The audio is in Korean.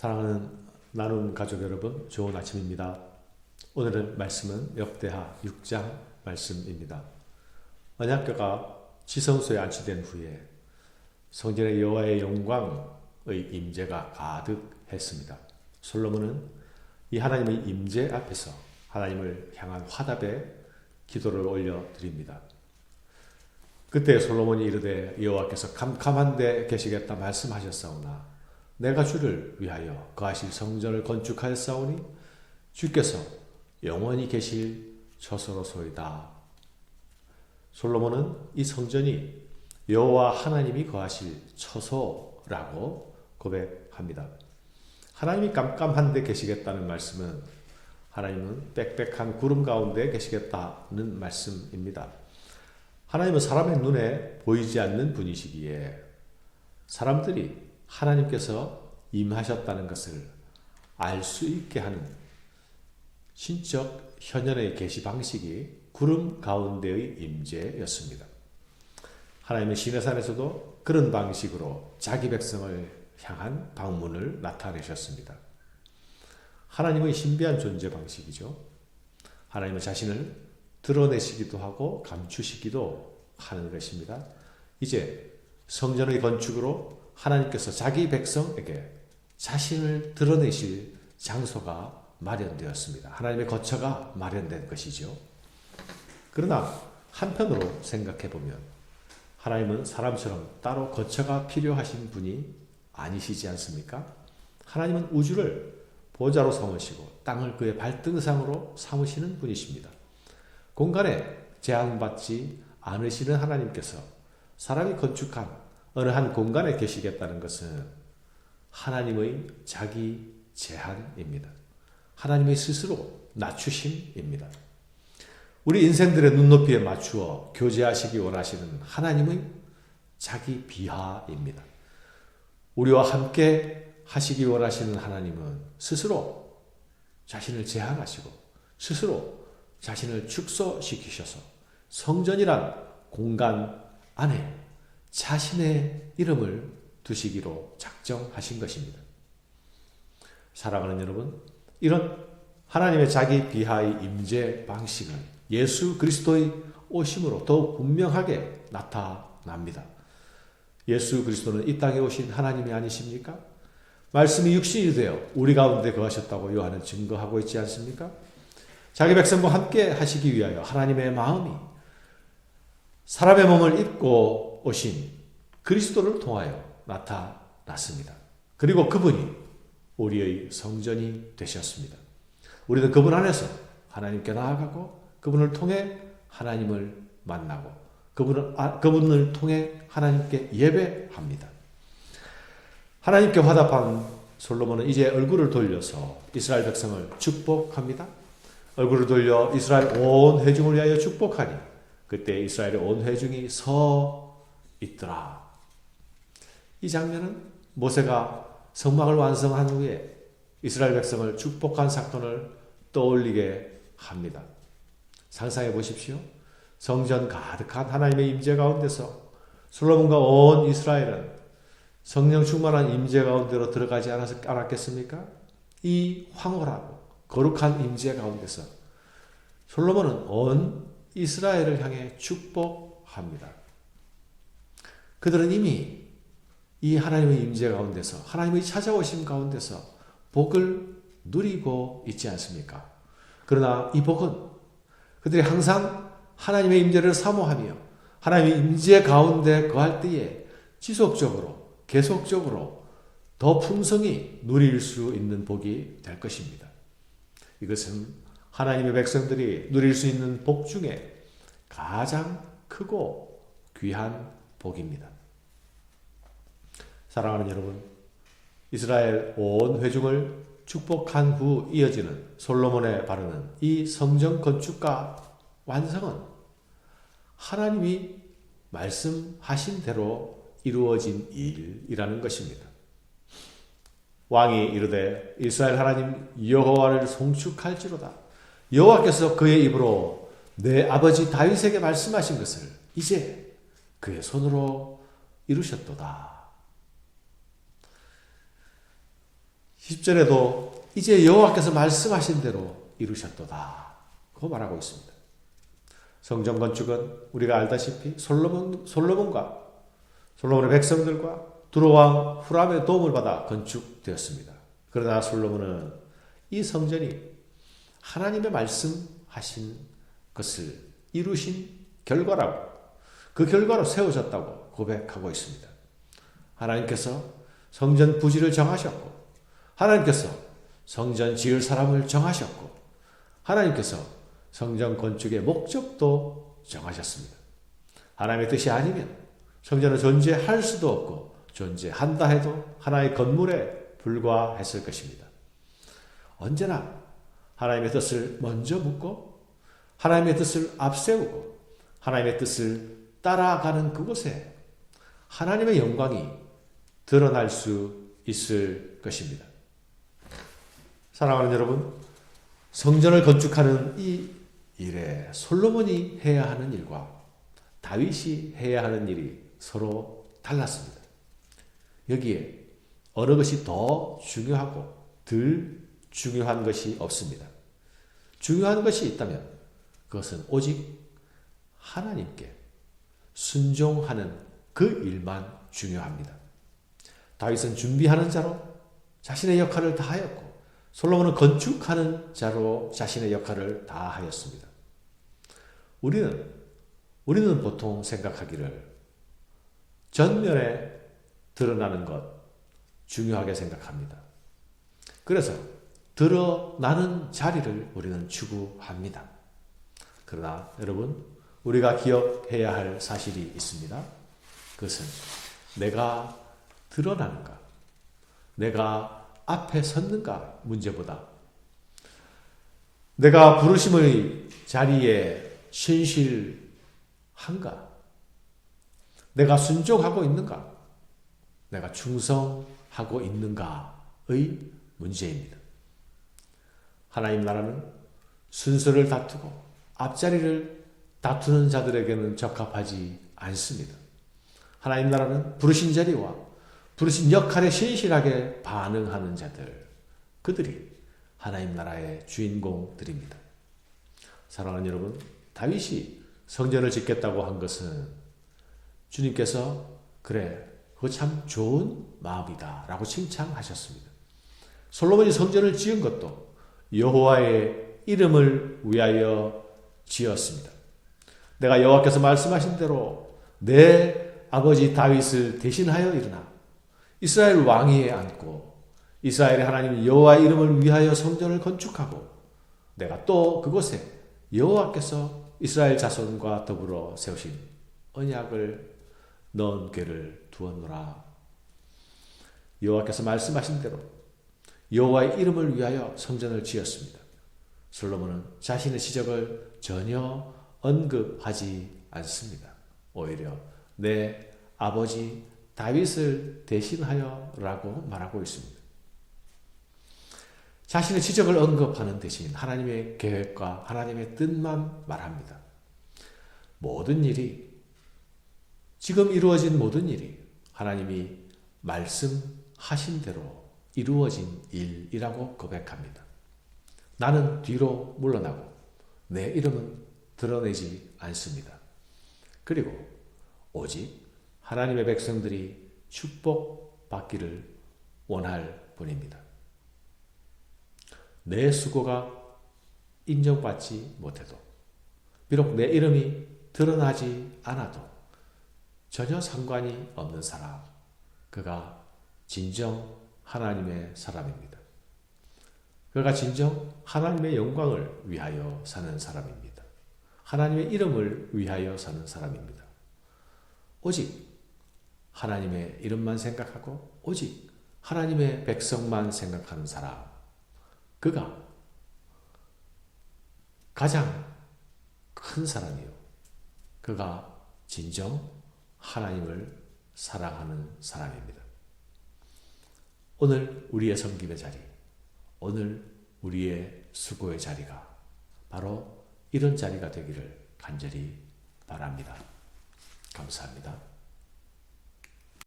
사랑하는 나눔 가족 여러분, 좋은 아침입니다. 오늘의 말씀은 역대하 6장 말씀입니다. 언약궤가 지성소에 안치된 후에 성전의 여호와의 영광의 임재가 가득했습니다. 솔로몬은 이 하나님의 임재 앞에서 하나님을 향한 화답에 기도를 올려 드립니다. 그때 솔로몬이 이르되 여호와께서 캄캄한데 계시겠다 말씀하셨사오나 내가 주를 위하여 거하실 성전을 건축하였사오니 주께서 영원히 계실 처소로소이다. 솔로몬은 이 성전이 여호와 하나님이 거하실 처소라고 고백합니다. 하나님이 깜깜한데 계시겠다는 말씀은 하나님은 빽빽한 구름 가운데 계시겠다는 말씀입니다. 하나님은 사람의 눈에 보이지 않는 분이시기에 사람들이 하나님께서 임하셨다는 것을 알 수 있게 하는 신적 현현의 계시 방식이 구름 가운데의 임재였습니다. 하나님의 시내산에서도 그런 방식으로 자기 백성을 향한 방문을 나타내셨습니다. 하나님의 신비한 존재 방식이죠. 하나님은 자신을 드러내시기도 하고 감추시기도 하는 것입니다. 이제 성전의 건축으로 하나님께서 자기 백성에게 자신을 드러내실 장소가 마련되었습니다. 하나님의 거처가 마련된 것이죠. 그러나 한편으로 생각해 보면 하나님은 사람처럼 따로 거처가 필요하신 분이 아니시지 않습니까? 하나님은 우주를 보좌로 삼으시고 땅을 그의 발등상으로 삼으시는 분이십니다. 공간에 제한받지 않으시는 하나님께서 사람이 건축한 어느 한 공간에 계시겠다는 것은 하나님의 자기 제한입니다. 하나님의 스스로 낮추심입니다. 우리 인생들의 눈높이에 맞추어 교제하시기 원하시는 하나님의 자기 비하입니다. 우리와 함께 하시기 원하시는 하나님은 스스로 자신을 제한하시고 스스로 자신을 축소시키셔서 성전이란 공간 안에 자신의 이름을 두시기로 작정하신 것입니다. 사랑하는 여러분, 이런 하나님의 자기 비하의 임재 방식은 예수 그리스도의 오심으로 더욱 분명하게 나타납니다. 예수 그리스도는 이 땅에 오신 하나님이 아니십니까? 말씀이 육신이 되어 우리 가운데 거하셨다고 요한은 증거하고 있지 않습니까? 자기 백성과 함께 하시기 위하여 하나님의 마음이 사람의 몸을 입고 오신 그리스도를 통하여 나타났습니다. 그리고 그분이 우리의 성전이 되셨습니다. 우리는 그분 안에서 하나님께 나아가고 그분을 통해 하나님을 만나고 그분을, 아, 그분을 통해 하나님께 예배합니다. 하나님께 화답한 솔로몬은 이제 얼굴을 돌려서 이스라엘 백성을 축복합니다. 얼굴을 돌려 이스라엘 온 회중을 위하여 축복하니 그때 이스라엘의 온 회중이 서 있더라. 이 장면은 모세가 성막을 완성한 후에 이스라엘 백성을 축복한 사건을 떠올리게 합니다. 상상해 보십시오. 성전 가득한 하나님의 임재 가운데서 솔로몬과 온 이스라엘은 성령 충만한 임재 가운데로 들어가지 않았겠습니까? 이 황홀하고 거룩한 임재 가운데서 솔로몬은 온 이스라엘을 향해 축복합니다. 그들은 이미 이 하나님의 임재 가운데서 하나님의 찾아오심 가운데서 복을 누리고 있지 않습니까? 그러나 이 복은 그들이 항상 하나님의 임재를 사모하며 하나님의 임재 가운데 거할 때에 지속적으로 계속적으로 더 풍성히 누릴 수 있는 복이 될 것입니다. 이것은 하나님의 백성들이 누릴 수 있는 복 중에 가장 크고 귀한 복입니다. 사랑하는 여러분, 이스라엘 온 회중을 축복한 후 이어지는 솔로몬의 바르는 이 성전 건축과 완성은 하나님이 말씀하신 대로 이루어진 일이라는 것입니다. 왕이 이르되 이스라엘 하나님 여호와를 송축할지로다. 여호와께서 그의 입으로 내 아버지 다윗에게 말씀하신 것을 이제 그의 손으로 이루셨도다. 10절에도 이제 여호와께서 말씀하신 대로 이루셨도다. 그거 말하고 있습니다. 성전 건축은 우리가 알다시피 솔로몬, 솔로몬과 솔로몬의 백성들과 두로왕 후람의 도움을 받아 건축되었습니다. 그러나 솔로몬은 이 성전이 하나님의 말씀하신 것을 이루신 결과라고 그 결과로 세워졌다고 고백하고 있습니다. 하나님께서 성전 부지를 정하셨고 하나님께서 성전 지을 사람을 정하셨고 하나님께서 성전 건축의 목적도 정하셨습니다. 하나님의 뜻이 아니면 성전은 존재할 수도 없고 존재한다 해도 하나의 건물에 불과했을 것입니다. 언제나 하나님의 뜻을 먼저 묻고 하나님의 뜻을 앞세우고 하나님의 뜻을 따라가는 그곳에 하나님의 영광이 드러날 수 있을 것입니다. 사랑하는 여러분, 성전을 건축하는 이 일에 솔로몬이 해야 하는 일과 다윗이 해야 하는 일이 서로 달랐습니다. 여기에 어느 것이 더 중요하고 덜 중요한 것이 없습니다. 중요한 것이 있다면 그것은 오직 하나님께 순종하는 그 일만 중요합니다. 다윗은 준비하는 자로 자신의 역할을 다하였고 솔로몬은 건축하는 자로 자신의 역할을 다하였습니다. 우리는 우리는 보통 생각하기를 전면에 드러나는 것 중요하게 생각합니다. 그래서 드러나는 자리를 우리는 추구합니다. 그러나 여러분, 우리가 기억해야 할 사실이 있습니다. 그것은 내가 드러나는가, 내가 앞에 섰는가? 문제보다. 내가 부르심의 자리에 신실한가, 내가 순종하고 있는가, 내가 충성하고 있는가의 문제입니다. 하나님 나라는 순서를 다투고 앞자리를 다투는 자들에게는 적합하지 않습니다. 하나님 나라는 부르신 자리와 부르신 역할에 신실하게 반응하는 자들, 그들이 하나님 나라의 주인공들입니다. 사랑하는 여러분, 다윗이 성전을 짓겠다고 한 것은 주님께서 그래, 그거 참 좋은 마음이다 라고 칭찬하셨습니다. 솔로몬이 성전을 지은 것도 여호와의 이름을 위하여 지었습니다. 내가 여호와께서 말씀하신 대로 내 아버지 다윗을 대신하여 일어나 이스라엘 왕위에 앉고 이스라엘의 하나님 여호와의 이름을 위하여 성전을 건축하고 내가 또 그곳에 여호와께서 이스라엘 자손과 더불어 세우신 언약을 넣은 궤를 두었노라. 여호와께서 말씀하신 대로 여호와의 이름을 위하여 성전을 지었습니다. 솔로몬은 자신의 지적을 전혀 언급하지 않습니다. 오히려 내 아버지 다윗을 대신하여 라고 말하고 있습니다. 자신의 지적을 언급하는 대신 하나님의 계획과 하나님의 뜻만 말합니다. 모든 일이 지금 이루어진 모든 일이 하나님이 말씀하신 대로 이루어진 일이라고 고백합니다. 나는 뒤로 물러나고 내 이름은 드러내지 않습니다. 그리고 오직 하나님의 백성들이 축복받기를 원할 뿐입니다. 내 수고가 인정받지 못해도 비록 내 이름이 드러나지 않아도 전혀 상관이 없는 사람, 그가 진정 하나님의 사람입니다. 그가 진정 하나님의 영광을 위하여 사는 사람입니다. 하나님의 이름을 위하여 사는 사람입니다. 오직 하나님의 이름만 생각하고 오직 하나님의 백성만 생각하는 사람. 그가 가장 큰 사람이요. 그가 진정 하나님을 사랑하는 사람입니다. 오늘 우리의 섬김의 자리, 오늘 우리의 수고의 자리가 바로 이런 자리가 되기를 간절히 바랍니다. 감사합니다.